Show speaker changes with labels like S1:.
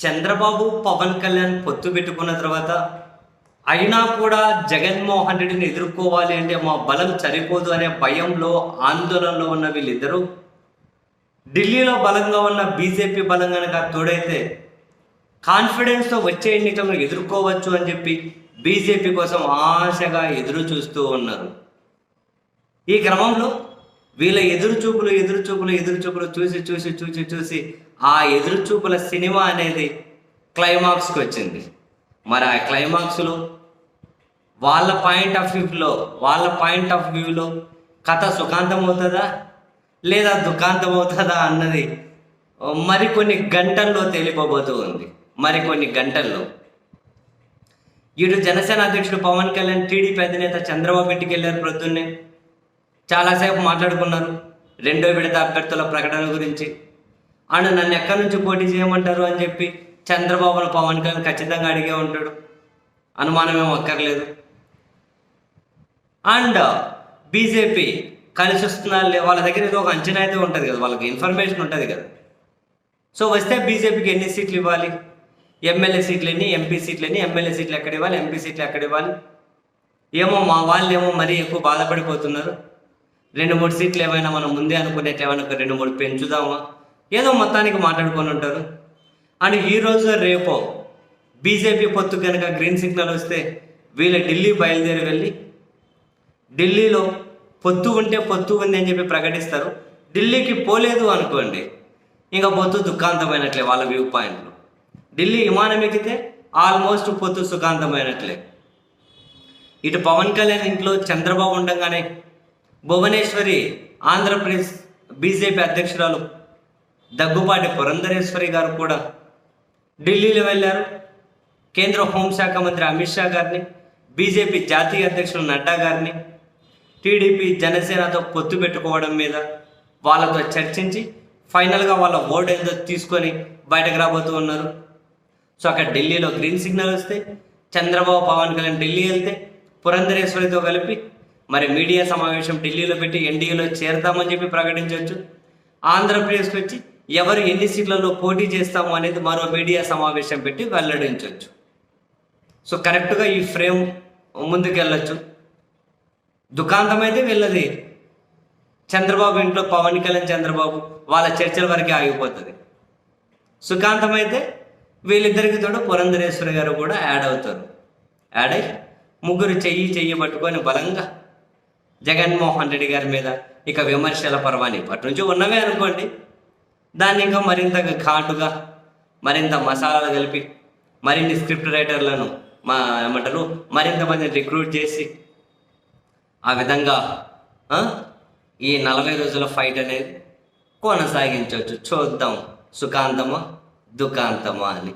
S1: చంద్రబాబు పవన్ కళ్యాణ్ పొత్తు పెట్టుకున్న తర్వాత అయినా కూడా జగన్మోహన్ రెడ్డిని ఎదుర్కోవాలి అంటే మా బలం సరిపోదు అనే భయంలో ఆందోళనలో ఉన్న వీళ్ళిద్దరూ ఢిల్లీలో బలంగా ఉన్న బీజేపీ బలం కనుక తోడైతే కాన్ఫిడెన్స్తో వచ్చే ఎన్నికలను ఎదుర్కోవచ్చు అని చెప్పి బీజేపీ కోసం ఆశగా ఎదురు చూస్తూ ఉన్నారు. ఈ క్రమంలో వీళ్ళ ఎదురుచూపులు ఎదురుచూపులు ఎదురు చూపులు చూసి చూసి చూసి చూసి ఆ ఎదురుచూపుల సినిమా అనేది క్లైమాక్స్కి వచ్చింది. మరి ఆ క్లైమాక్స్లో వాళ్ళ పాయింట్ ఆఫ్ వ్యూలో వాళ్ళ పాయింట్ ఆఫ్ వ్యూలో కథ సుఖాంతం అవుతుందా? లేదా దుఃఖాంతం అవుతుందా అన్నది మరికొన్ని గంటల్లో తేలిపోబోతూ ఉంది. మరికొన్ని గంటల్లో. ఇటు జనసేన అధ్యక్షుడు పవన్ కళ్యాణ్ టీడీపీ అధినేత చంద్రబాబు ఇంటికి వెళ్ళారు ప్రొద్దున్నే. చాలాసేపు మాట్లాడుకున్నారు. రెండో విడత అభ్యర్థుల ప్రకటన గురించి. అండ్ నన్ను ఎక్కడి నుంచి పోటీ చేయమంటారు అని చెప్పి చంద్రబాబును పవన్ కళ్యాణ్ ఖచ్చితంగా అడిగే ఉంటాడు. అనుమానం ఏం అక్కర్లేదు. అండ్ బీజేపీ కలిసి వస్తున్నారు వాళ్ళ దగ్గర ఏదో ఒక అంచనా అయితే ఉంటుంది కదా వాళ్ళకి ఇన్ఫర్మేషన్ ఉంటుంది కదా. సో వస్తే బీజేపీకి ఎన్ని సీట్లు ఇవ్వాలి? ఎమ్మెల్యే సీట్లు ఎన్ని ఎంపీ సీట్లు ఎన్ని ఎమ్మెల్యే సీట్లు ఎక్కడ ఇవ్వాలి ఎంపీ సీట్లు ఎక్కడ ఇవ్వాలి? ఏమో మా వాళ్ళు ఏమో మరీ ఎక్కువ బాధపడిపోతున్నారు. రెండు మూడు సీట్లు ఏమైనా మనం ముందే అనుకునేట్టు ఏమైనా ఒక రెండు మూడు పెంచుదామా? ఏదో మొత్తానికి మాట్లాడుకొని ఉంటారు. అండ్ ఈ రేపో బీజేపీ పొత్తు కనుక గ్రీన్ సిగ్నల్ వస్తే వీళ్ళు ఢిల్లీ బయలుదేరి వెళ్ళి ఢిల్లీలో పొత్తు ఉంటే పొత్తు ఉంది అని చెప్పి ప్రకటిస్తారు. ఢిల్లీకి పోలేదు అనుకోండి ఇంకా పొత్తు దుఃఖాంతమైనట్లే వాళ్ళ వ్యూ పాయింట్లు. ఢిల్లీ విమానం ఎక్కితే ఆల్మోస్ట్ పొత్తు సుఖాంతమైనట్లే. ఇటు పవన్ కళ్యాణ్ ఇంట్లో చంద్రబాబు ఉండగానే భువనేశ్వరి ఆంధ్రప్రదేశ్ బీజేపీ అధ్యక్షురాలు దగ్గుపాటి పురంధరేశ్వరి గారు కూడా ఢిల్లీలో వెళ్ళారు. కేంద్ర హోంశాఖ మంత్రి అమిత్ షా గారిని బీజేపీ జాతీయ అధ్యక్షులు నడ్డా గారిని టీడీపీ జనసేనతో పొత్తు పెట్టుకోవడం మీద వాళ్ళతో చర్చించి ఫైనల్గా వాళ్ళ ఓటు ఏదో తీసుకొని బయటకు రాబోతూ ఉన్నారు. సో అక్కడ ఢిల్లీలో గ్రీన్ సిగ్నల్ వస్తే చంద్రబాబు పవన్ కళ్యాణ్ ఢిల్లీ వెళ్తే పురంధరేశ్వరితో కలిపి మరి మీడియా సమావేశం ఢిల్లీలో పెట్టి ఎన్డీఏలో చేరతామని చెప్పి ప్రకటించవచ్చు. ఆంధ్రప్రదేశ్కి వచ్చి ఎవరు ఎన్ని సీట్లలో పోటీ చేస్తాము అనేది మరో మీడియా సమావేశం పెట్టి వెల్లడించవచ్చు. సో కరెక్ట్గా ఈ ఫ్రేమ్ ముందుకెళ్ళచ్చు. దుకాంతమైతే వెళ్ళది. చంద్రబాబు ఇంట్లో పవన్ కళ్యాణ్ చంద్రబాబు వాళ్ళ చర్చల వరకే ఆగిపోతుంది. సుఖాంతం అయితే వీళ్ళిద్దరికి తోడు పురంధరేశ్వరి గారు కూడా యాడ్ అవుతారు. యాడ్ అయ్యి ముగ్గురు చెయ్యి చెయ్యి పట్టుకొని బలంగా జగన్మోహన్ రెడ్డి గారి మీద ఇక విమర్శల పర్వాన్ని ఇప్పటి నుంచి ఉన్నవే అనుకోండి. దాన్ని ఇంకా మరింత ఘాటుగా మరింత మసాలాలు కలిపి మరిన్ని స్క్రిప్ట్ రైటర్లను మా ఏమంటారు మరింత మందిని రిక్రూట్ చేసి ఆ విధంగా ఈ నలభై రోజుల ఫైట్ అనేది కొనసాగించవచ్చు. చూద్దాం. సుఖాంతమా దుఃఖాంతమా అని.